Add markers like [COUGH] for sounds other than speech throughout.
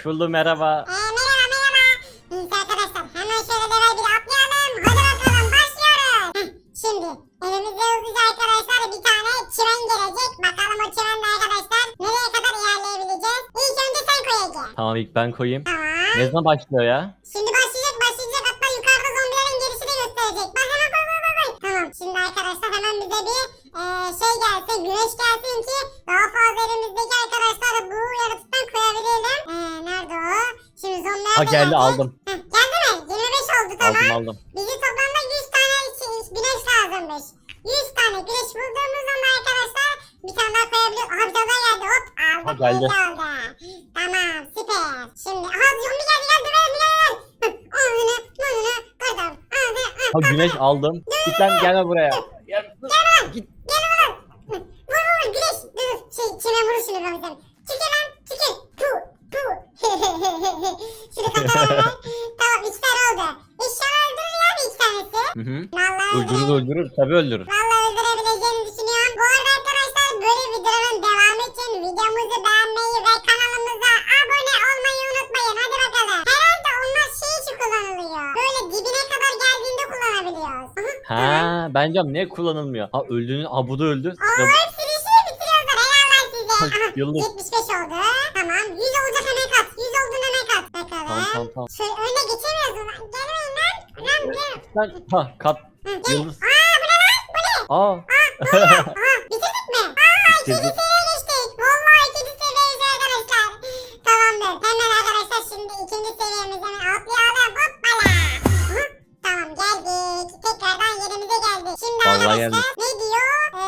Hoş buldum merhaba. Ee, merhaba merhaba. Neyse arkadaşlar hemen şöyle level bir atlayalım. Hadi bakalım başlıyoruz. Heh, şimdi hızlıca arkadaşlar bir tane çimen gelecek. Bakalım o çimenle arkadaşlar nereye kadar ilerleyebileceğiz. İlk önce sen koy Ege. Tamam ilk ben koyayım. Tamam. Ne zaman başlıyor ya? Şimdi başlayacak başlayacak hatta yukarıda zombilerin gelişini gösterecek. Bak hemen koy koy koy koy. Tamam şimdi arkadaşlar hemen bize bir eee, şey gelsin güneş gelsin ki daha fazla elimizdeki arkadaşlar bu yaratıktan koyabilelim. Eee, nerede o? Şimdi zombiler Ha geldi aldım. Heh, geldi mi? 25 oldu tamam. Aldım aldım. Bize toplamda 100 tane şey- güneş lazımmış. 100 tane güneş bulduğumuz zaman arkadaşlar bir tane daha koyabiliyoruz. Aha bir tane daha geldi hop aldık. Ha, geldi. iyi oldu. Tamam süper. Şimdi aha zombi geldi geldi geldi geldi. Ağzını burnunu kırdım. Ağzını Ha güneş aldım. Git lan gelme buraya. Gel. Git. Gel oğlum. Hı, Vur vur vur güneş. Dur şey çime vur şunu bakalım. Çekil lan çekil. Pu pu. Şunu kapatalım hemen. Tamam iki tane oldu. İnşallah öldürür ya bir iki tanesi. Hı hı. Vallahi Öldürür öldürür tabi öldürür. Vallahi öldürebileceğini düşünüyorum. Bu arada arkadaşlar böyle videoların devamı için videomuzu beğenmeyi ve kanalımıza abone olmayı unutmayın. Hadi bakalım. Herhalde onlar şey için kullanılıyor. Böyle dibine kadar geldiğinde kullanabiliyoruz. Aha, Ha bence niye kullanılmıyor? Ha öldüğünü ha bu da öldü. Aa, Sıra- hepsini işini bitiriyorlar. Helal size. Ay, Aha, yıldız. 75 oldu. Tamam. 100 olacak hemen kat. 100 olduğunu hemen kat. Bakalım. Tamam tamam tamam. Şöyle önüne geçemiyoruz. Gelmeyin lan. Lan buraya. Lan ha kat Hı, gel. yıldız. Aa bu ne? Aa. Aha bitirdik mi? Aa ikinci Bitirdik. seviyeye geçtik. Vallahi ikinci seviyeyiz arkadaşlar. Tamamdır. Hemen arkadaşlar şimdi ikinci seviyemize hemen atlayalım. Hoppala. Aha, Tamam geldik. Tekrardan yerimize geldik. Şimdi Vallahi arkadaşlar geldik. ne diyor? Ee,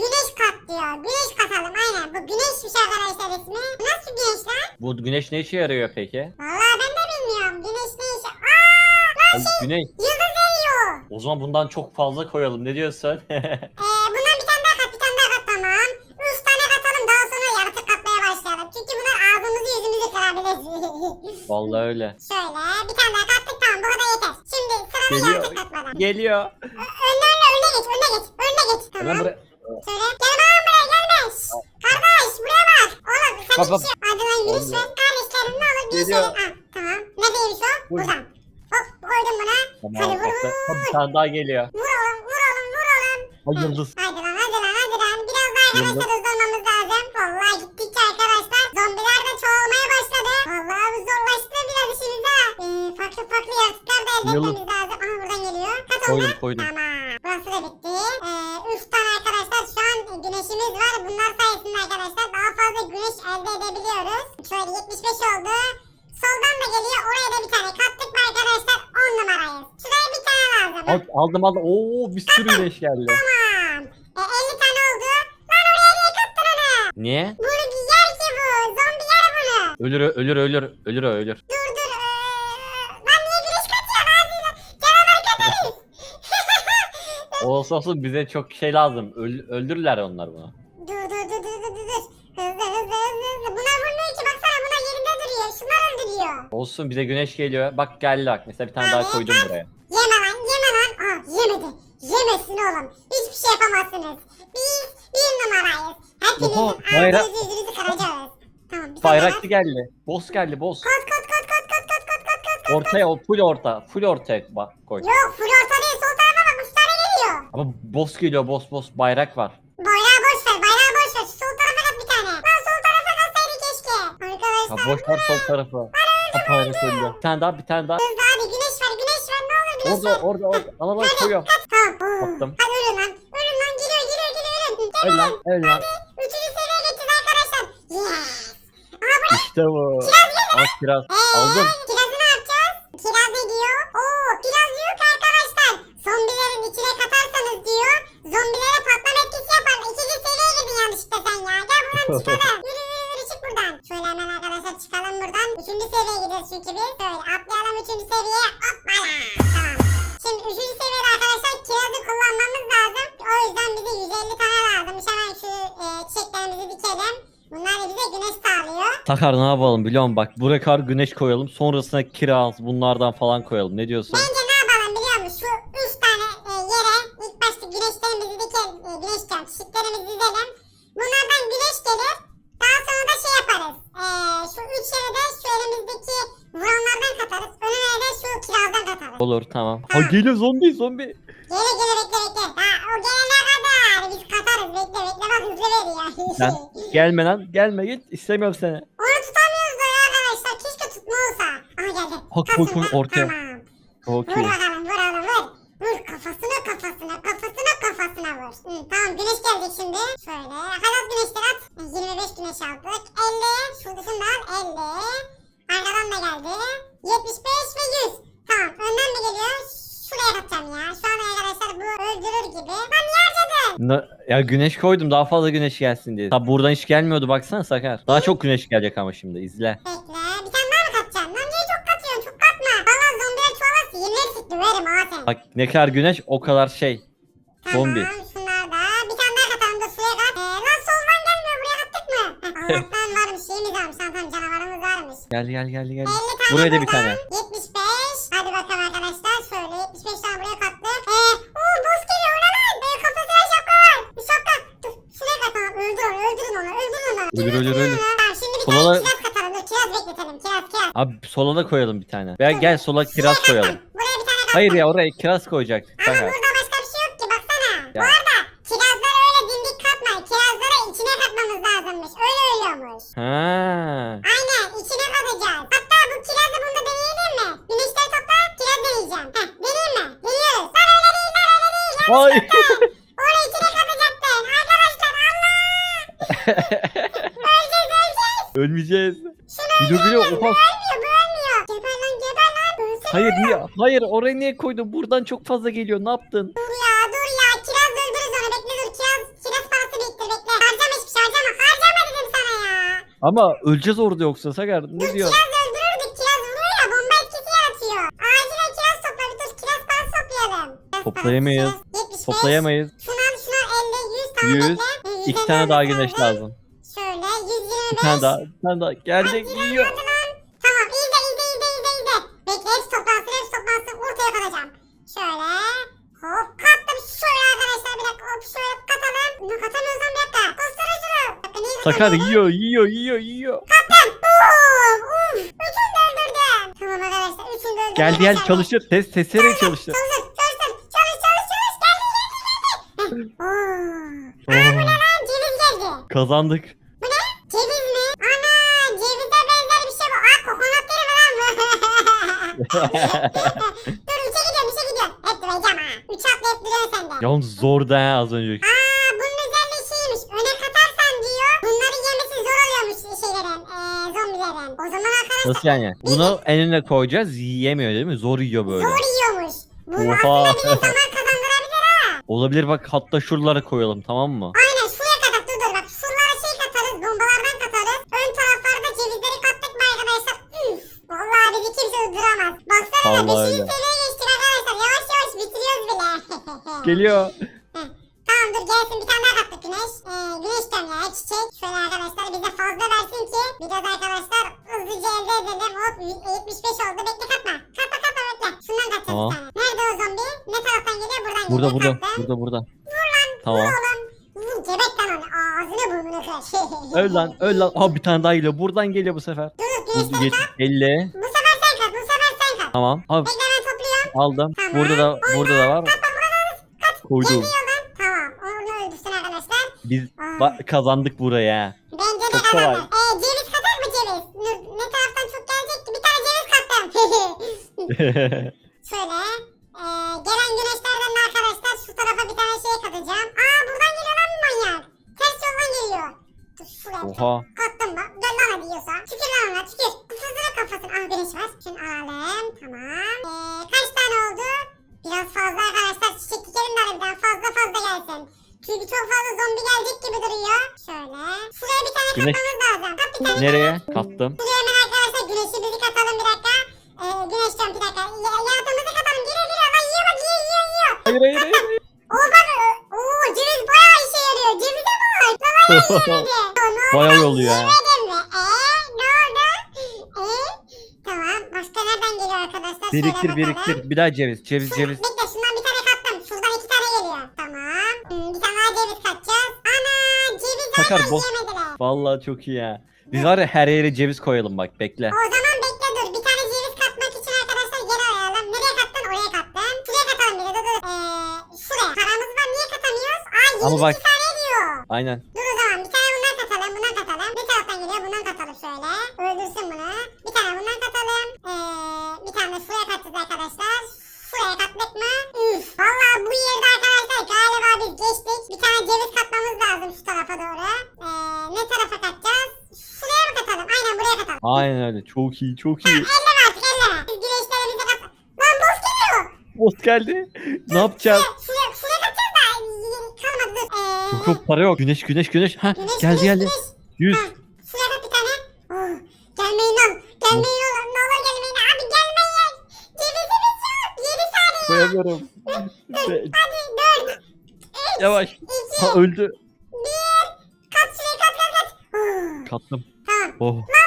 güneş kat diyor. Güneş katalım aynen. Bu güneşmiş arkadaşlar ismi. Nasıl güneş lan? Bu güneş ne işe yarıyor peki? Vallahi ben de bilmiyorum. Güneş ne? Aa Ay, şey güneş. yıldız veriyor. O zaman bundan çok fazla koyalım. Ne diyorsun? [LAUGHS] Ee, bundan bir tane daha kat, bir tane daha kat tamam. Üç tane katalım daha sonra yaratık katmaya başlayalım. Çünkü bunlar ağzımızı yüzümüzü kırabilir. [LAUGHS] Vallahi öyle. Şöyle bir tane daha kattık tamam bu kadar yeter. Şimdi sırada Geliyor. yaratık katmadan. Geliyor. Önüne önüne önüne geç önüne geç önüne geç. Hemen Tamam. buraya. Şöyle gel bakalım buraya gelme. Şşş, Kardeş buraya bak. Oğlum sen Bak, bir bak. şey lan güneş Oldu. ver. Kardeşlerim ne olur güneş Geliyor. verin. Ah, tamam. Neredeymiş o? Buyur. Buradan. Tamam. Hadi vur vur. bir tane daha geliyor. Vur oğlum vur oğlum vur oğlum. Ha yıldız. Hadi lan hadi lan hadi lan. Biraz daha Yıldız. arkadaşlar hızlanmamız lazım. Vallahi gittikçe arkadaşlar zombiler de çoğalmaya başladı. Vallahi bu zorlaştı biraz işimiz ha. Ee, farklı farklı yaratıklar da elde Yıldız. etmemiz lazım. Aha buradan geliyor. Kaç oldu? Koydum koydum. Tamam. Burası da bitti. Ee, üç tane arkadaşlar şu an güneşimiz var. Bunlar sayesinde arkadaşlar daha fazla güneş elde edebiliyoruz. Şöyle 75 oldu. Soldan da geliyor. Oraya da bir tane kattık mı arkadaşlar 10 numarayız. Şuraya bir tane lazım. Al, aldım aldım. Oo bir sürü güneş geldi. Tamam. E, 50 tane oldu. Lan oraya niye kattın onu? Niye? Bunu yer ki bu. Zombi yer bunu. Ölür ölür ölür ölür ölür. Dur dur. Ee, lan niye güneş katıyor ağzıyla? Canavar katarız. [LAUGHS] Olsa olsun bize çok şey lazım. Öl- öldürürler onlar bunu. dur dur dur dur dur dur. Hızlı hızlı hızlı hızlı. Bunlar vurmuyor ki baksana bunlar yerinde duruyor. Şunlar öldürüyor. Olsun bize güneş geliyor. Bak geldi bak. Mesela bir tane daha koydum buraya. Yeme lan yeme lan. Aa yemedi. Yemesin oğlum. Hiçbir şey yapamazsınız. Biz bir numarayız. Hepinizin Oha, bayrak- ağzınızı yüzünüzü kıracağız. Tamam bir tane geldi. Boss geldi boss. Kot kot kot kot kot kot kot kot kot kot. Ortaya o full orta. Full ortaya bak koy. Yok full orta değil sol tarafa bak üç tane geliyor. Ama boss geliyor boss boss bayrak var. Bayrağı boş ver bayrağı boş ver. Şu sol tarafa kat bir tane. Lan sol tarafa katsaydı keşke. Ha Arkadaşlar boş ver sol tarafı. Ha bayrak öldü. Bir tane daha bir tane daha. hızlı hadi güneş ver güneş ver ne olur güneş Orada ver. orada orada. Al al al, oo. Attım. Hadi ölün lan. Ölün lan geliyor geliyor geliyor ölün. Öl lan öl lan. Üçüncü seviyeye geçeceğiz arkadaşlar. Yes. Aha bu ne? İşte bu. Al kiraz. Eee, Aldım. Kirazı ne yapacağız? Kiraz ne diyor? Oo kiraz diyor ki arkadaşlar. Zombilerin içine katarsanız diyor. Zombilere patlama etkisi yapar. İkinci seviyeye girdin yanlışlıkla sen ya. Gel buradan [LAUGHS] çıkalım. yürü yürü yürü çık buradan. Şöyle hemen arkadaşlar çıkalım buradan. Üçüncü seviyeye gideceğiz çünkü biz. Şöyle atlayalım üçüncü seviyeye. Hoppala. Tamam. Şimdi üçüncü seviyede arkadaşlar kirazı kullanmamız lazım. O yüzden bize 150 tane lazım. Hemen şu e, çiçeklerimizi dikelim. Bunlar da bize güneş sağlıyor. Sakar ne yapalım biliyor musun? Bak buraya kadar güneş koyalım. Sonrasına kiraz bunlardan falan koyalım. Ne diyorsun? Bence ne yapalım biliyor musun? Şu üç tane e, yere ilk başta güneşlerimizi dikelim. E, güneş diyorum çiçeklerimizi dizelim. Bunlardan güneş gelir. Daha sonra da şey yaparız. E, şu üç yere de şu elimizdeki vuranlardan katarız. Önüne de şu kirazdan katarız. Olur tamam. Ha Tamam. geliyor zombi zombi. Gele gele bekle bekle. Ha, o gelene kadar biz katarız. Bekle bekle bak hızlı veriyor. Sen [LAUGHS] gelme lan gelme git istemiyorum seni. Onu tutamıyoruz da ya arkadaşlar. Keşke tutma olsa. Aha geldi. Koy, Kasım, ortaya. Tamam. Çok Vur bakalım vur oğlum vur. Vur kafasına kafasına kafasına kafasına vur. Hı, tamam güneş gelecek şimdi. Şöyle. Hadi at güneşleri at. Hı, 25 güneş aldık. 50. Şuradasını da al. 50. Arkadan da geldi. 75 ve 100. Tamam önden mi geliyor? Şuraya atacağım ya. Şu an arkadaşlar bu öldürür gibi. Lan niye harcadın? Na- ya güneş koydum daha fazla güneş gelsin diye. Tabi buradan hiç gelmiyordu baksana Sakar. Daha çok güneş gelecek ama şimdi izle. Bekle. Bir tane daha mı katacaksın? Lan niye çok katıyorsun? Çok katma. Valla zombiler çoğalarsa yeminleri sikti. Verim ha sen. Bak ne kadar güneş o kadar şey. Zombi. Tamam şunlar da. Bir tane daha katalım da suya kat. Ee, lan soldan gelmiyor buraya kattık mı? Heh, [LAUGHS] Allah'tan varmış şeyimiz varmış. Tamam tamam canavarımız varmış. Gel gel gel gel. 50 tane Buraya da bir buradan, tane. 75. Hadi bakalım arkadaşlar. Şöyle 75 tane buraya kattık. Ee, ooo boss geliyor ona lan. Ee, kafasına şapka var. Bir şapka. Dur şuraya katalım. Öldür onu öldürün onu onu. Ölür. onu. Tamam şimdi bir Sola- tane kiraz katalım. Dur kiraz bekletelim. Kiraz kiraz. Abi sola da koyalım bir tane. Veya gel sola kiraz Şuraya koyalım. kattım. Buraya bir tane kattım. Hayır ya oraya kiraz koyacaktık. Ama Sakar. burada başka bir şey yok ki baksana. Ya. Bu arada kirazları öyle dimdik katma. Kirazları içine katmamız lazımmış. Öyle ölüyormuş. Ha. Aynen içine katacağız. Hatta bu kirazı bunda deneyelim mi? Güneşleri topla kiraz deneyeceğim. Heh deneyeyim mi? Deniyoruz. Lan öyle değil lan öyle değil. Yanlış Ay. yaptın. Orayı içine katacaktın. Arkadaşlar Allah. [LAUGHS] Ölmeyeceğiz. Biliyor biliyor. Oha. ölmüyor. Geber lan geber lan. Ölsene. Hayır niye? Hayır oraya niye koydun? Buradan çok fazla geliyor. Ne yaptın? Dur ya dur ya kiraz öldürürüz onu bekle dur kiraz kiraz parası biriktir bekle harcama hiçbir şey harcama harcama dedim sana ya Ama öleceğiz orada yoksa Sakar. Ne dur diyor? kiraz öldürürdük kiraz vuruyor ya bomba etkisi yaratıyor acilen kiraz topla bir dur kiraz parası toplayalım Kiraz Toplayamayız. parası, 75. Toplayamayız. şunu al 50 100 tamam 100. bekle Hı, İki 150 tane daha güneş lazım. Şöyle 125 Bir tane daha. Bir tane daha. Gelecek yiyor. Tamam izle izle izle izle izle. Bekle hepsi toplansın hepsi toplansın ortaya katacağım. Şöyle. Hop kattım şöyle arkadaşlar bir dakika hop şöyle katalım. Bunu katamıyoruz lan bir dakika. Kostara şunu. Bir dakika neyi Sakar katamıyorum? yiyor yiyor yiyor yiyor. Kattım. Uf uf. Üçünü de öldürdüm. Tamam arkadaşlar üçünü de öldürdüm. Gel gel Başardım. çalışır. Ses sesleri çalışır. Çalışır çalışır. Çalış çalış çalış. Geldi geldi geldi. Heh. Oo. Oo, Aa bu ne lan ceviz geldi. Kazandık. Bu ne? Ceviz mi? Ana cevize benzer bir şey bu. Aa kokonat değil mi lan bu? Dur üçe gidiyorum üçe gidiyorum. Hep duracağım ha. Üç atlayıp duruyorsun sen de. Yalnız zordu ha az önceki. Aa bunun özelliği şeymiş. Öne katarsan diyor. Bunları yemesi zor oluyormuş şeylerin. Eee zombilerin. O zaman arkadaşlar Nasıl yani? Bunu en önüne koyacağız. Yiyemiyor değil mi? Zor yiyor böyle. zor yiyormuş. Bu Oha. aslında bize zaman kazandırabilir ha. Olabilir bak hatta şuralara koyalım tamam mı? Aynen şuraya kadar dur dur bak. Şuralara şey katarız. Bombalardan katarız. Ön taraflarda cevizleri kattık mı arkadaşlar? Üf. Vallahi bizi kimse durduramaz. Baksana Vallahi 5. öyle. seviyeye geçtik arkadaşlar. Yavaş yavaş bitiriyoruz bile. [LAUGHS] Geliyor. Heh, Tamam dur gelsin bir tane daha kattık güneş. Ee, güneş diyorum ya çiçek. Şöyle arkadaşlar bize fazla versin ki biraz arkadaşlar hızlıca elde edelim. Hop 75 oldu. Bekle katma. Katma katma bekle. Şundan katacağız Tamam. bir tane. Nerede o zombi? Ne taraftan geliyor? Buradan Burada geliyor. burada. Kattım. Burada burada. Vur lan. Tamam. Vur gebek lan onu. Ağzını burnunu kır. [LAUGHS] Öl lan öl lan. Aha bir tane daha geliyor. Buradan geliyor bu sefer. Dur dur güneşleri yet- kat. 50. Bu sefer sen kat. Bu sefer sen kat. Tamam. Abi Bekle ben topluyorum. aldım. Tamam. Burada da burada da var. Koydum. Geliyor lan. Tamam. Onu öldürsün arkadaşlar. Biz Aa. ba- kazandık buraya. ha. Bence de Çok kolay. Ee, ceviz katar mı ceviz? Ne, ne taraftan çok gelecek ki? Bir tane ceviz kattım. [LAUGHS] Şöyle. Ee, gelen güneşlerden de arkadaşlar şu tarafa bir tane şey katacağım. Aa buradan geliyor lan bu manyak. Ters yoldan geliyor. Dur şuraya. Bak. Dön lan hadi yiyorsa. Tükür lan ona tükür. Kafasına kafasına. Aa güneş var. Şunu alalım. Tamam. Ee, kaç tane oldu? Biraz fazla arkadaşlar. Çiçek dikelim de harbiden fazla fazla gelsin. Çünkü çok fazla zombi gelecek gibi duruyor. Şöyle. Şuraya bir tane Güneş- katmamız lazım. Kat bir tane. Nereye? Kattım. Hemen arkadaşlar katalım bir dakika. Ee, güneş diyorum bir dakika. Ya, yaratığımızı katalım. Geliyor geliyor. Lan yiyor bak yiyor yiyor yiyor. Hayır hayır hayır. hayır. Oo bak. Oo ceviz bayağı işe yarıyor. Cevize bak. Lan hala yiyemedi. Ya, ne Bayağı oluyor ha. Yemedim mi? Eee ne oldu? Eee tamam. Başka nereden geliyor arkadaşlar? Şöyle Biriktir bakalım. biriktir. Bir daha ceviz ceviz Şur- ceviz. Bekle şundan bir tane kattım. Şuradan iki tane geliyor. Tamam. Hmm, bir tane daha ceviz katacağız. Ana ceviz Sakar, zaten bo-. Vallahi çok iyi ya. Biz var ya her yere ceviz koyalım bak bekle. O zaman bekle dur. Bir tane ceviz katmak için arkadaşlar geri arayalım. Nereye kattın? Oraya kattın. Şuraya katalım bir de. Dur dur. Ee, şuraya. Paramız var. Niye katamıyoruz? 22 Ama bak- tane diyor. Aynen. Dur o zaman. Bir tane bundan katalım. Bundan katalım. Bir taraftan geliyor. Bundan katalım şöyle. Öldürsün bunu. Bir tane bundan katalım. Ee, bir tane de şuraya katacağız arkadaşlar. Şuraya kattık mı? Üf. Valla bu yerde arkadaşlar galiba biz geçtik. Bir tane ceviz katmamız lazım şu tarafa doğru. Ee, ne tarafa katacağız? Şuraya mı katalım? Aynen buraya katalım. Aynen öyle. Çok iyi çok iyi. Elleme artık elleme. Biz güneşlerimize kat... Lan boş geliyor. Boss geldi. Ne yapacağız? Şuraya, şuraya katacağız da. Kalmadı dur. Ee, Çok çok para yok. Güneş güneş güneş. Ha güneş, geldi güneş, geldi. güneş. 100. Ha, şuraya kat bir tane. Oh, gelmeyin lan. Gelmeyin oğlum. Ne olur gelmeyin. Abi gelmeyin. Cevizimiz yok. 7 saniye. Koyamıyorum. Be- Hadi 4. Yavaş. 2. Ha öldü. 1. Kat şuraya kat kat kat. Oh, Kattım. tamam. Oh. Lan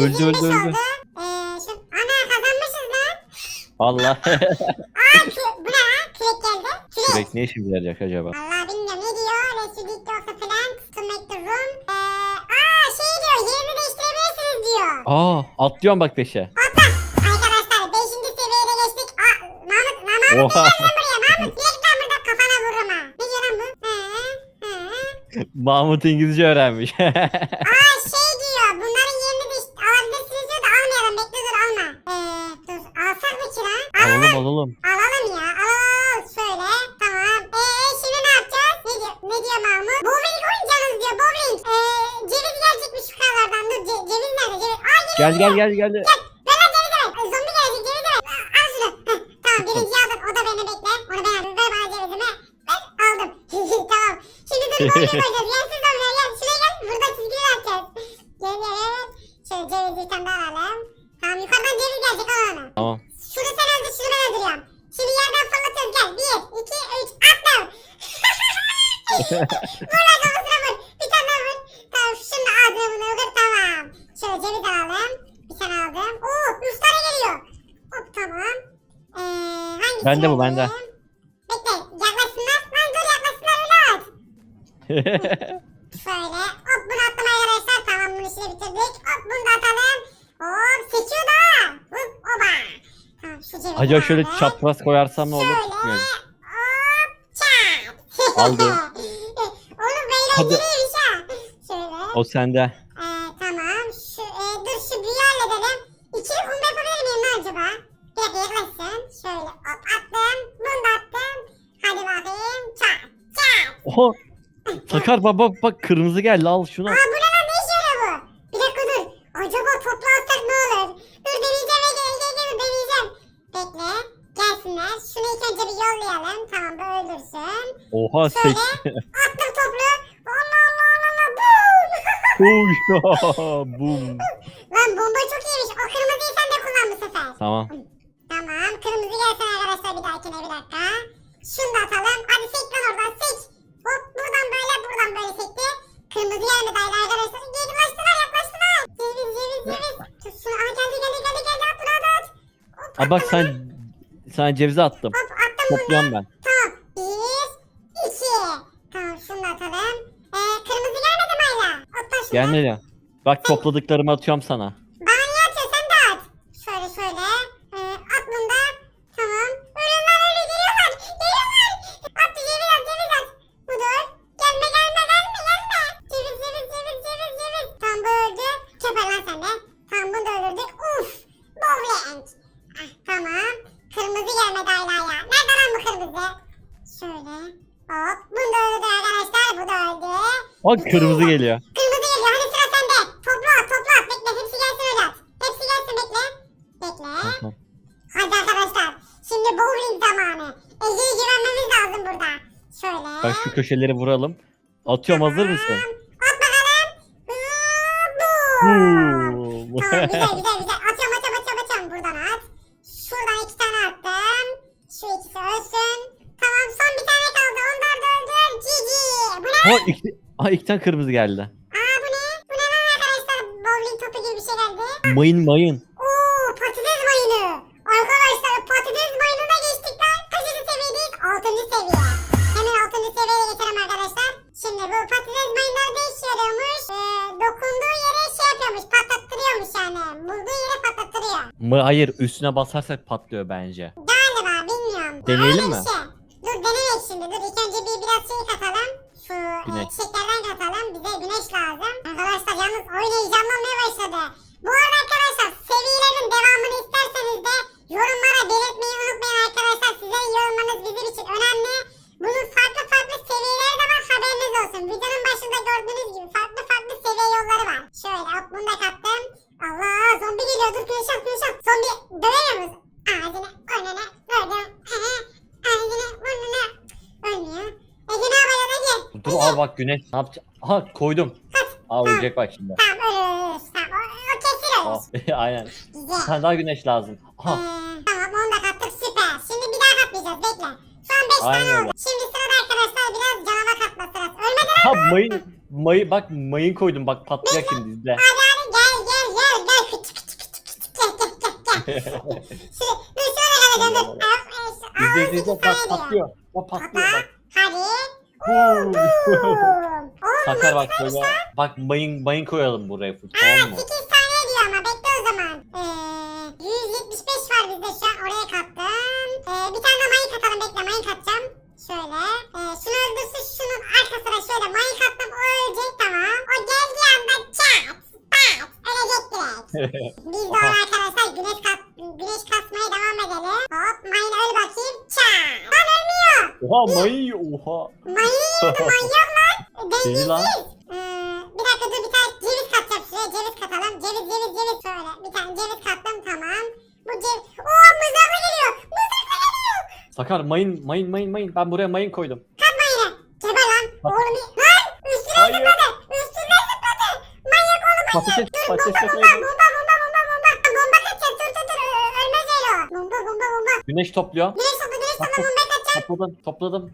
öldü, 125 öldü, öldü. oldu. Ee, şu... Ana kazanmışız lan. Allah. [LAUGHS] Aa kü... bu ne lan? Kürek geldi. Kürek. Direkt ne işimize yarayacak acaba? Allah bilmiyorum ne diyor. İt of the plant to make the room. Ee, aa şey diyor. Yerini değiştirebilirsiniz diyor. Aa atlıyorum bak peşe. Hoppa. Arkadaşlar 5. seviyeye de geçtik. Aa Mahmut. Lan Mahmut Oha. ne gelsin buraya? Mahmut git lan burada kafana vururum ha. Ne diyor lan bu? Mahmut İngilizce öğrenmiş. [LAUGHS] Aa şey diyor. Bunların yerini de alabilirsiniz diyor da almayalım. Bekle dur alma. Ee, dur alsak mı ki lan? Alalım. alalım alalım. Alalım ya. Al şöyle. Tamam. Eee şimdi ne yapacağız? Ne diyor, ne diyor Mahmut? Bowling oynayacağız diyor. Bowling. Eee ceviz gelecekmiş yukarılardan. Dur ce- ceviz nerede? Ceviz. Aa Gel gel gel. Gel. Cevizi ver. Ee, Zombi gelecek ver. Aa, Al şunu. Heh, tamam birinci aldım. O da beni bekle. Onu ben aldım. Ver bana cevizimi. Ver. Aldım. tamam. Şimdi dur bowling oynayacağız. Yensiz zombiler gel. Şuraya gel. Burada çizgiler atacağız. Gel gel gel. Şöyle cevizi bir tane daha alalım. Tamam yukarıdan ceviz gelecek. Al onu. Tamam. Şunu sen öldür, şunu ben öldürüyorum. Şimdi yerden fırlatıyoruz gel. Bir, iki, üç, atla. vur lan kafasına vur. Bir tane daha vur. Tamam şimdi ağzına bunu vur tamam. Şöyle ceviz alalım. Bir tane aldım. Oo üç tane geliyor. Hop tamam. Ee, hangisi? Bende bu, bende. Bekle yaklaşsınlar. Lan dur yaklaşsınlar öyle at. [LAUGHS] Şöyle hop bunu attım arkadaşlar. Tamam bunu işini bitirdik. Hop bunu da atalım. Hop seçiyor da. Hop oba. Tamam şu Acaba şöyle aldım. çapraz koyarsam ne olur? Şöyle Bilmiyorum. hop çat. Aldı. [LAUGHS] Oğlum böyle Hadi. eğlenceliymiş ha. Şöyle. O sende. Ee, tamam. Şu, e, dur şu büyüyü halledelim. İkili kumda yapabilir miyim lan acaba? Bir dakika yaklaşsın. Şöyle hop attım. Bunu da attım. Hadi bakayım. Çat. Oha. Sakar baba bak kırmızı geldi al şunu. Aa bu ne lan ne işe yarıyor bu? Bir dakika dur. Acaba toplu alsak ne olur? Dur deneyeceğim Ege Ege Ege dur deneyeceğim. Bekle. Gelsinler. Şunu ilk önce bir yollayalım. Tamam bu öldürsün. Oha Şöyle. sek. Attım toplu. Allah Allah Allah Allah. Boom. [LAUGHS] Oy, Bum. Lan bomba çok iyiymiş. O kırmızıyı sen de kullan bu sefer. Tamam. Tamam. Kırmızı gelsin arkadaşlar bir dahakine bir dakika. Şunu da atalım. Hadi sek lan oradan sek. Hop buradan böyle buradan böyle sekti. Kırmızı gelmedi hala arkadaşlar. Yaklaştılar yaklaştılar. Ceviz ceviz ceviz. Tut şunu. Aa geldi geldi geldi geldi. At bunu at at. Hop, Aa bak attım sen bunu. sana cevizi attım. Hop attım bunu. Topluyorum ben. Tamam. Bir, iki. Tamam şunu da atalım. Ee, kırmızı gelmedi mi hala? Şunu. Gelmedi. Bak topladıklarımı atıyorum sana. Bana niye atıyorsun sen de at. Şöyle şöyle. Ee, at bunu da. Tamam. Ölüyorlar öyle geliyorlar. Geliyorlar. At ceviz at ceviz at. Budur. Gelme gelme gelme gelme. Ceviz ceviz ceviz ceviz ceviz. Tamam bu öldü. Köper lan sen de. Tamam bunu da öldürdük. Uf. Bowling. Ah, tamam. Kırmızı gelmedi hala ya. Nerede lan bu kırmızı? Şöyle. Hop. Bunu da öldü arkadaşlar. Bu da öldü. Bak kırmızı geliyor. Kırmızı geliyor. Hadi sıra sende. Topla at topla at. Bekle. Hepsi gelsin öyle at. Hepsi gelsin bekle. Bekle. Tamam. Hadi arkadaşlar. Şimdi bowling zamanı. Ege'ye güvenmemiz lazım burada. Şöyle. Bak şu köşeleri vuralım. Atıyorum hazır mısın? At bakalım. Huu. Tamam güzel güzel güzel. Ha iki, ha, tane kırmızı geldi. Aa bu ne? Bu ne lan arkadaşlar? Bowling topu gibi bir şey geldi. Mayın mayın. Oo patates mayını. Arkadaşlar patates mayınına geçtik lan. Kaçıncı seviyedeyiz? Altıncı seviye. Hemen altıncı seviyeye geçelim arkadaşlar. Şimdi bu patates mayınları ne işe yarıyormuş? Ee, dokunduğu yere şey yapıyormuş. Patlattırıyormuş yani. Bulduğu yere patlattırıyor. Mı hayır üstüne basarsak patlıyor bence. Galiba bilmiyorum. Deneyelim Öyle mi? Şey. Dur denemek şimdi. Dur ilk önce bir biraz şey katalım. Şu e, Güneş. çiçeklerden katalım. Bize güneş lazım. Arkadaşlar yalnız oyun heyecanlanmaya başladı. Bu arada arkadaşlar seviyelerin devamını isterseniz de yorumlara belirtmeyi unutmayın arkadaşlar. Sizlerin yorumlarınız bizim için önemli. Bunun farklı farklı seviyeleri de var haberiniz olsun. Videonun başında gördüğünüz gibi farklı farklı seviye yolları var. Şöyle hop bunu da kattım. Allah zombi geliyor dur güneş at güneş at. Zombi dövemiyor musun? Ağzını önüne öldüm. Ağzını burnuna. Ölmüyor. Ege ne yapıyor Ege? Dur al bak güneş ne yapacak? Aha koydum. Aa ölecek bak şimdi. Tamam ölür. Tamam o, o kesin ölür. [LAUGHS] Aynen. Güzel. Tane daha güneş lazım. Ee, Ha tamam onu da kattık süper. Şimdi bir daha katlayacağız bekle. Şu an 5 Aynen tane oldu. Şimdi sırada arkadaşlar biraz canavar katma sırası. Ölmeden ha mayın mayı bak mayın koydum bak patlayacak şimdi izle. hadi hadi gel gel gel gel. Kıç kıç kıç kıç kıç gel gel gel gel. [LAUGHS] Şimdi dur kalacağım dur. İzle izle izle bak patlıyor. Bak patlıyor bak. Hadi. Sakar bak böyle. Bak mayın mayın koyalım buraya full Aa, tamam mı? 8 saniye diyor ama bekle o zaman. Ee, 175 var bizde şu an oraya kattım. Ee, bir tane de mayın katalım bekle mayın katacağım. Şöyle. Ee, şunu öldürsün şunun arkasına şöyle mayın kattım o ölecek tamam. O geldiği anda çat ölecek direkt. [LAUGHS] Biz de ona arkadaşlar güneş, kat, güneş kasmaya devam edelim. Hop mayın öl bakayım. Çat. Lan ölmüyor. Oha mayın oha. Mayın yedi manyak lan. [LAUGHS] Deli lan. Dengesiz. Ee, bir dakika dur bir tane ceviz katacağım şuraya ceviz katalım. Ceviz ceviz ceviz şöyle. Bir tane ceviz kattım tamam. Bu ceviz. Oo mızrakla geliyor. Mızrakla geliyor. Sakar mayın mayın mayın mayın. Ben buraya mayın koydum. Katma yine. Geber lan. Oğlum lan. Üstüne zıpladı. Manyak oğlum manyak. Patates patates bomba. Güneş topluyor. Güneş topla güneş topla Bak, bak. bomba kaçacak. Topladım topladım.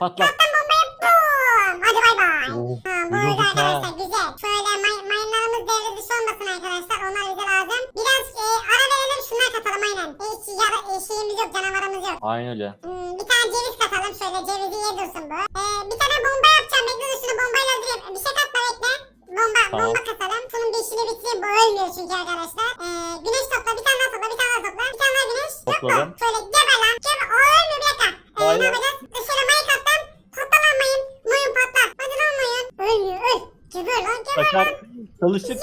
Patlat. Attım bombayı. Bum. Hadi bay bay. Oo, Ha, bu arada arkadaşlar güzel. Şöyle may mayınlarımız devre dışı olmasın arkadaşlar. Onlar bize lazım. Biraz e, ara verelim şunlar katalım aynen. E, hiç yara, e, şeyimiz yok canavarımız yok. Aynen öyle. Hmm, bir tane ceviz katalım şöyle cevizi ye dursun bu. E, bir tane bomba yapacağım bekle dur şunu bombayla öldüreyim. Bir şey katma bekle. Bomba, Tamam. bomba bitireyim bu ölmüyor çünkü arkadaşlar. E, güneş topla bir tane daha topla bir tane daha topla. Bir tane daha güneş. Yok mu? Şöyle geber lan. Geber. Aa ölmüyor bir dakika. E, ne yapacağız? Şöyle mayın kattım. Patla lan mayın. Mayın patla. Hadi lan mayın. Ölmüyor öl. Geber lan geber lan. Yine çalışır.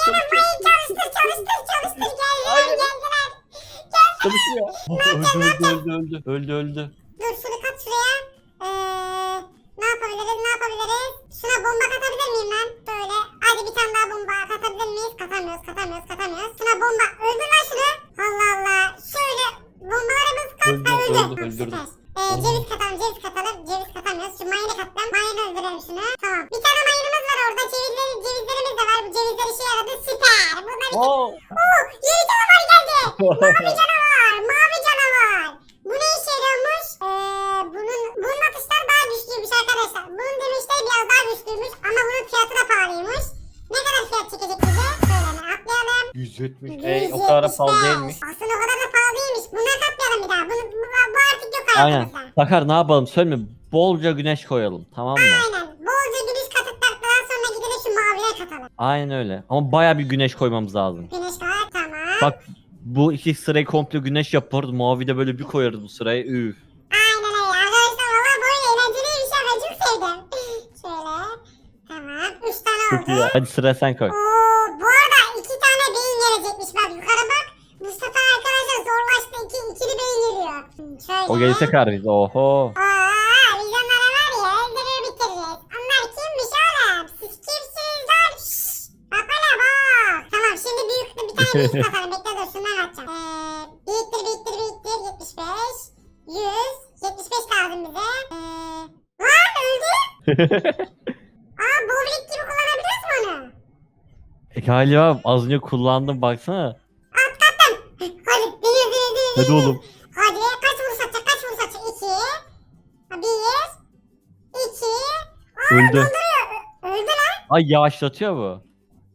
Pahalı 175. değilmiş. Aslında o kadar da pahalı değilmiş. Bunları katmayalım bir daha. Bunu, bu, bu artık yok Aynen. hayatımızda. Sakar ne yapalım söyleme. Bolca güneş koyalım tamam mı? Aynen. Bolca güneş katıttıktan sonra gidelim şu maviye katalım. Aynen öyle. Ama baya bir güneş koymamız lazım. Güneş var tamam. Bak bu iki sırayı komple güneş yaparız. Mavi de böyle bir koyarız bu sırayı. Üf. Aynen öyle arkadaşlar valla böyle eğlenceliymiş ama çok sevdim. [LAUGHS] Şöyle tamam 3 tane Çok oldu. Hadi sıra sen koy. Oo, bu arada 2 tane beyin gelecekmiş bak yukarı bak. Bu sefer arkadaşlar zorlaştı iki, ikili beyin geliyor. Hmm, Şöyle. O gelirse kar biz. Oho. Aa, biz onlara var ya öldürür bitiririz. Onlar kimmiş oğlum? Siz kimsiniz lan? Şşş. Bak hele bak. Tamam şimdi büyük bir tane büyük [LAUGHS] katalım. Bekle dur şundan atacağım. Ee, büyüktür büyüktür büyüktür 75. 100. 75 lazım bize. Ee, lan öldü. [LAUGHS] Aa bowling gibi kullanabiliyoruz mu onu? E, galiba az önce kullandım baksana. Hadi deniz deniz deniz deniz. Hadi oğlum. Öldü. Öldü lan. Ay yavaşlatıyor bu.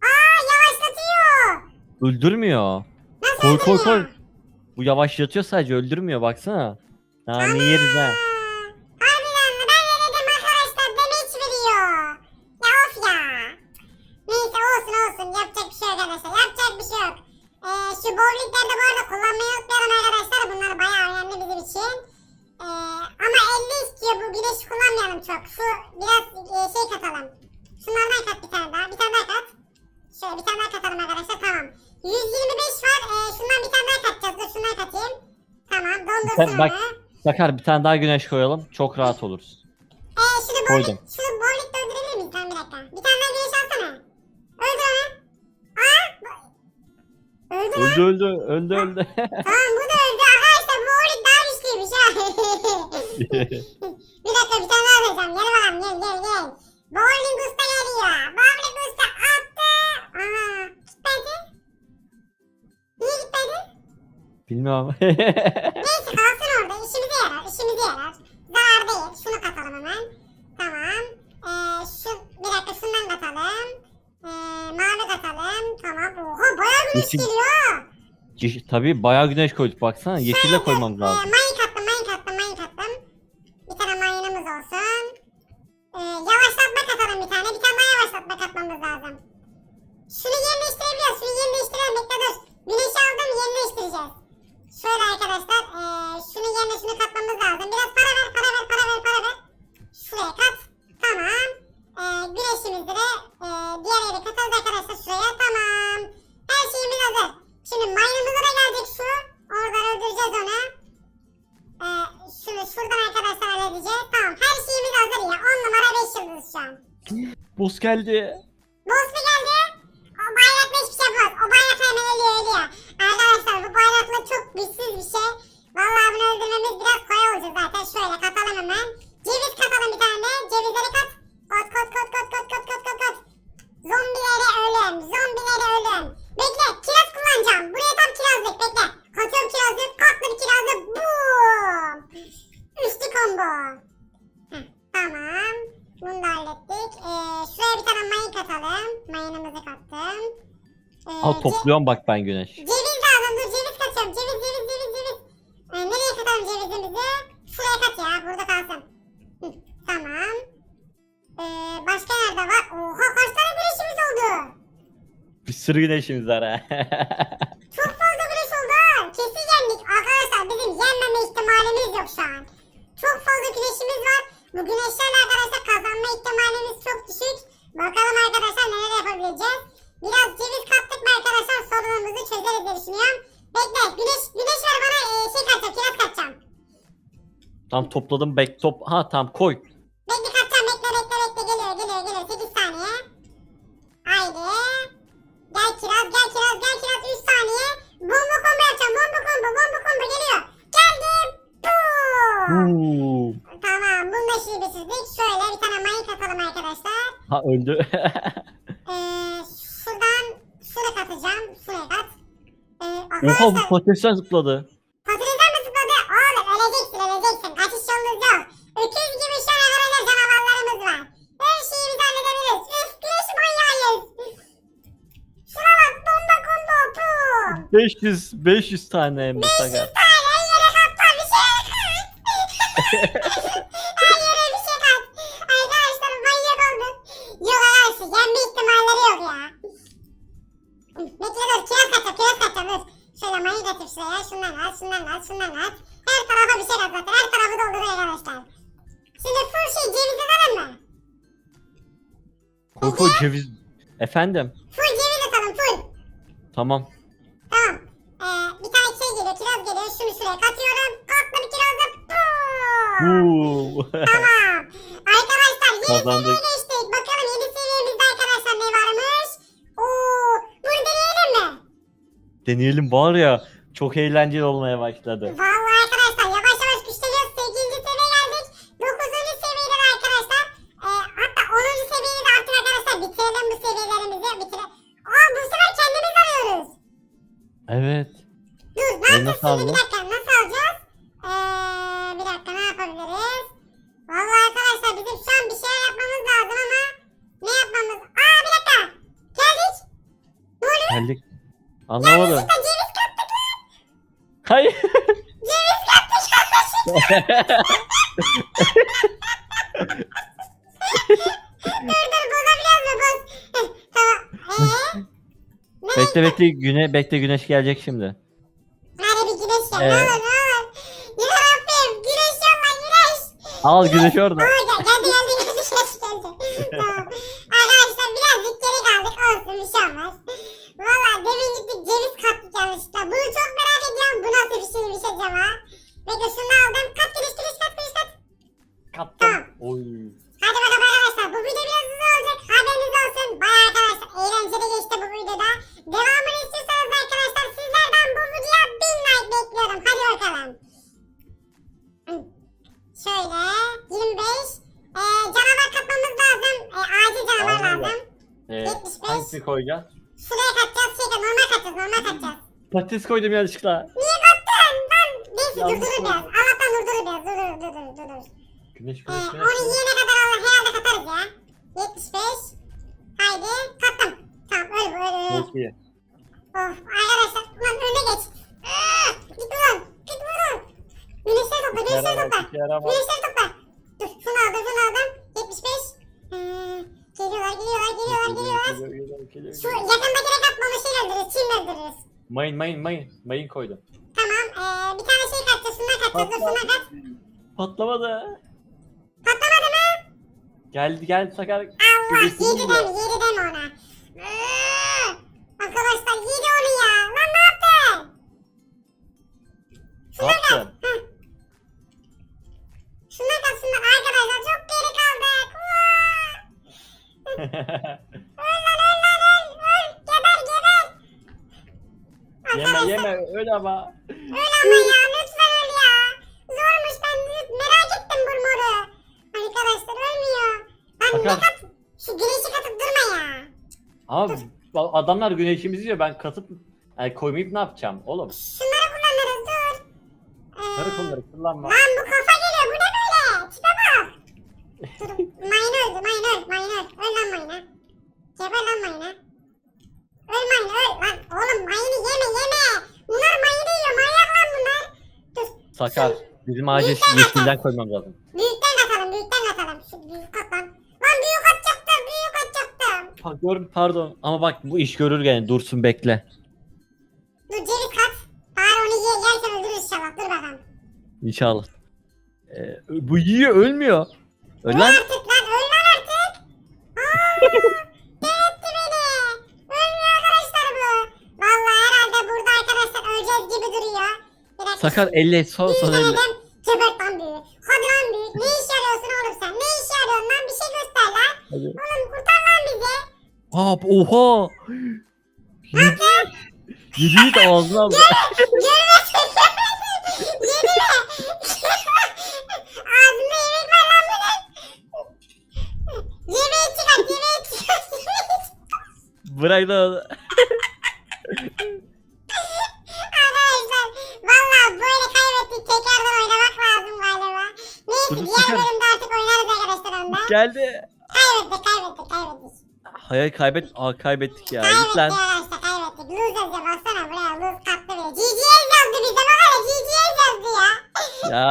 Aa yavaşlatıyor. Öldürmüyor. Nasıl Koy, koy, koy. Bu yavaşlatıyor sadece öldürmüyor baksana. Ha ne yeriz ha. Aa, Harbiden mi? Ben de dedim arkadaşlar demeç veriyor. Ya of ya. Neyse olsun olsun yapacak bir şey yok arkadaşlar yapacak bir şey yok. Ee, şu bowlingleri de bu arada kullanmayı unutmayalım arkadaşlar. Bunlar bayağı önemli bizim için. Ee, ama 50 istiyor bu güneş kullanmayalım çok. Şu biraz e, şey katalım. Şunlardan kat bir tane daha. Bir tane daha kat. Şöyle bir tane daha katalım arkadaşlar tamam. 125 var. Ee, şundan bir tane daha katacağız. Dur şundan katayım. Tamam dondursun Sen bak-. Sakar bir tane daha güneş koyalım. Çok rahat oluruz. Ee, şunu Koydum. bowling, şunu bowling öldürebilir miyiz lan bir dakika? Bir tane daha güneş alsana. Öldür onu. Aa! Öldü lan. Öldü öldü öldü öldü. Tamam bu da öldü. Arkadaşlar bu bowling daha güçlüymüş ha. [LAUGHS] bir dakika bir tane daha alacağım. Gel bakalım gel gel gel. Bowling usta geliyor. Bowling usta attı. Aha. Gitmedi. Niye gitmedi? Bilmiyorum. Neyse kalsın orada. İşimize yarar. işimize yarar. Zarar değil. Şunu katalım hemen. Tamam. Ee, şu, bir dakika şundan katalım. Ee, mavi katalım. Tamam. Oha bayağı güneş Yeşil- geliyor. Yeşil- Tabii bayağı güneş koyduk baksana. Yeşille koymamız Ee, lazım. mayın Buz geldi. Boss mu geldi? O bayrakla hiçbir şey yapmaz. O bayrakla hemen ölüyor ölüyor. Arkadaşlar bu bayrakla çok güçsüz bir şey. Vallahi bunu öldürmemiz biraz kolay olacak zaten. Şöyle katalım hemen. Ceviz katalım bir tane. Cevizleri kat. Ce- topluyorum bak ben güneş. ceviz lazım. Dur ceviz katıyorum. Ceviz ceviz ceviz ceviz. Ee, nereye katalım cevizimizi? Şuraya kat ya. Burada kalsın. Hı, tamam. Ee, başka nerede var? Oha kaç tane güneşimiz oldu? Bir sürü güneşimiz var ha. [LAUGHS] Çok fazla güneş oldu ha. Kesin yendik. Arkadaşlar bizim yenmeme ihtimalimiz yok şu an. Çok fazla güneşimiz var. Bu güneşlerle arkadaşlar kazanma ihtimalimiz çok düşük. Bakalım arkadaşlar neler yapabileceğiz. Biraz ceviz kattık mı arkadaşlar sorunumuzu çözeriz diye düşünüyorum. Bekle güneş, güneş ver bana e, şey katacağım kiraz katacağım. tam topladım bek top. Ha tamam koy. Bekle katacağım bekle bekle bekle geliyor geliyor geliyor 8 saniye. Haydi. Gel kiraz gel kiraz gel kiraz 3 saniye. Bomba combo yapacağım bomba combo bomba combo geliyor. Geldim. Boom. Tamam bunu da şimdi bitirdik. Şöyle bir tane mayın katalım arkadaşlar. Ha öldü. [LAUGHS] Ee, şuradan şunu katacağım. Şuraya kat. Ee, Oha arkadaşlar bu patatesten zıpladı. patatesden mi zıpladı? Oğlum öleceksin öleceksin. Kaçış yolunuz yok. Öküz gibi şu an arkadaşlar canavarlarımız var. Her şeyi biz halledebiliriz. Üf güneş manyağıyız. Şuna bak bomba combo pum. 500 500 tane hem de. Hayır her yere katma bir şey kat. [LAUGHS] her yere bir şey kat. Arkadaşlar manyak olduk. Yok arkadaşlar yenme ihtimalleri yok ya. Şuraya şundan al şundan al şundan al. Her tarafa bir şey kat zaten her tarafı dolduruyor arkadaşlar. Şimdi full şey ceviz atalım mı? Koko ceviz. Efendim. Full ceviz atalım full. Tamam. Tamam. Ee, bir tane şey geliyor kiraz geliyor şunu şuraya katıyorum. Katlı bir. Huu. Tamam. Arkadaşlar yeni Kazandık. seviyeye geçtik. Bakalım yeni seviyemizde arkadaşlar ne varmış. Oo, bunu deneyelim mi? Deneyelim var ya. Çok eğlenceli olmaya başladı. Vallahi arkadaşlar yavaş yavaş güçleniyoruz. 8. seviye geldik. 9. seviyede de arkadaşlar. E, hatta 10. seviyede de artık arkadaşlar bitirelim bu seviyelerimizi. Bitire... Aa bu sefer kendimiz alıyoruz. Evet. Dur E, nasıl şimdi aldın? bir dakika nasıl alacağız? Ee, bir dakika ne yapabiliriz? Vallahi arkadaşlar bizim şu an bir şeyler yapmamız lazım ama ne yapmamız? Aa bir dakika. Geldik. Ne oluyor? Geldik. Anlamadım. Bekle güne bekle güneş gelecek şimdi. Hadi bir güneş gel. Ne Evet. olur ne olur. Ya Rabbim güneş yolla güneş. Al güneş orada. Aa gel- geldi geldi geldi geldi geldi. tamam. Arkadaşlar birazcık geri kaldık olsun bir şey olmaz. Valla demin gittik ceviz kattık yanlışlıkla. Bunu çok merak ediyorum. Bu nasıl bir şeymiş acaba? Bekle şunu aldım. Kat giriş giriş kat giriş kat. Kaptan. Oy. 75. hangisini koyacağız? Şuraya katacağız. Şeyde normal katacağız. Normal katacağız. Patates koydum yanlışlıkla. Niye kattın? Ben neyse Yanlış durdurur biraz. Allah'tan durdurur biraz. Dur dur dur dur dur. Güneş Ee, güneş güneş. onu yiyene kadar Allah herhalde katarız ya. 75. Haydi kattım. Tamam öl bu öl öl. Çok iyi. Of arkadaşlar ulan önüne geç. Aa, git buradan. Git buradan. Güneşleri topla güneşleri Yaramaz, topla. yaramaz. Güneşleri topla. Dur şunu aldım şunu aldım. 75. Ee, geliyorlar geliyorlar geliyorlar geliyorlar. Geliyor, geliyor, geliyor, Şu geliyor. yakındakine katma onu şeyle öldürürüz. Çimle öldürürüz. Mayın mayın mayın. Mayın koydum. Tamam ee, bir tane şey kat. Patlamadı. Patlamadı mı? Geldi geldi sakar. Allah yedi deme yedi deme ona. Iıı! Arkadaşlar yedi onu ya. Lan ne yaptın? Ne yaptın? Heh. Şundan kat şundan. Arkadaşlar çok geri kaldık. [LAUGHS] Öl lan öl lan öl. Öl. Geber geber. yeme Arkadaşlar yeme öyle ama. öl ama öl ya. Zormuş ben merak ettim bu moru. Arkadaşlar ölmüyor. Lan ne kat? Şu güneşi katıp durma ya. Ama bak adamlar güneşimizi yiyor. Ben katıp yani koymayıp ne yapacağım oğlum? Şunları kullanırız dur. Ee, Sarı konuları kullanma. Lan bu kafa geliyor. Bu ne böyle? Tipe bak. Dur. Mayın öldü. Mayın öl. Mayın öl. Öl lan mayına. Geber lan mayına. Öl mayına öl. Lan oğlum mayını yeme yeme. Bunlar mayını yiyor. Manyak lan bunlar. Dur. Sakar. Bizim acil yeşilden koymam lazım. Büyükten katalım. Büyükten katalım. Şu büyük kat lan. Lan büyük atacaktım. Büyük atacaktım. Pa- gör- Pardon ama bak bu iş görür gene dursun bekle. Dur ceviz kat. Bari onu ye, yerken öldürürüz inşallah. Dur bakalım. İnşallah. Ee, bu yiyor ölmüyor. Öl Öl lan. artık lan. Öl lan artık. Aa, Delirtti beni. Ölmüyor arkadaşlar bu. Vallahi herhalde burada arkadaşlar öleceğiz gibi duruyor. Bir dakika. Sakar elle son Bir son elle. denedim. Gebert lan büyü. Hadi lan büyü. Ne iş yarıyorsun oğlum sen? Ne iş yarıyorsun lan? Bir şey göster lan. Hadi. Oğlum kurtar lan bizi. Aa, oha. Yedi. Yedi de ağzına aldı. Bırak da onu. Arkadaşlar valla böyle kaybettik. Tekrardan oynamak lazım galiba. Neyse Dur, diğer çıkar. bölümde artık oynarız arkadaşlar onda. Geldi. Hayır kaybet. Aa kaybettik ya. Kaybettik lan. arkadaşlar kaybettik. Lose yazıyor baksana buraya lose kattı bile. GG'yiz yazdı bize bak hele GG'yiz yazdı ya. Ya.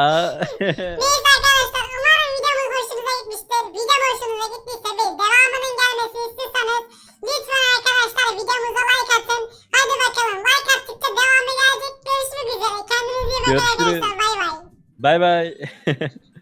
[LAUGHS] Neyse arkadaşlar umarım videomuz hoşunuza gitmiştir. Video hoşunuza gittiyse ve devamının gelmesini istiyorsanız lütfen arkadaşlar videomuza like atın. Hadi bakalım like attıkça devamı gelecek. Görüşmek üzere. Kendinize iyi bakın Görüşürüz. arkadaşlar. Bay bay. Bay bay. [LAUGHS]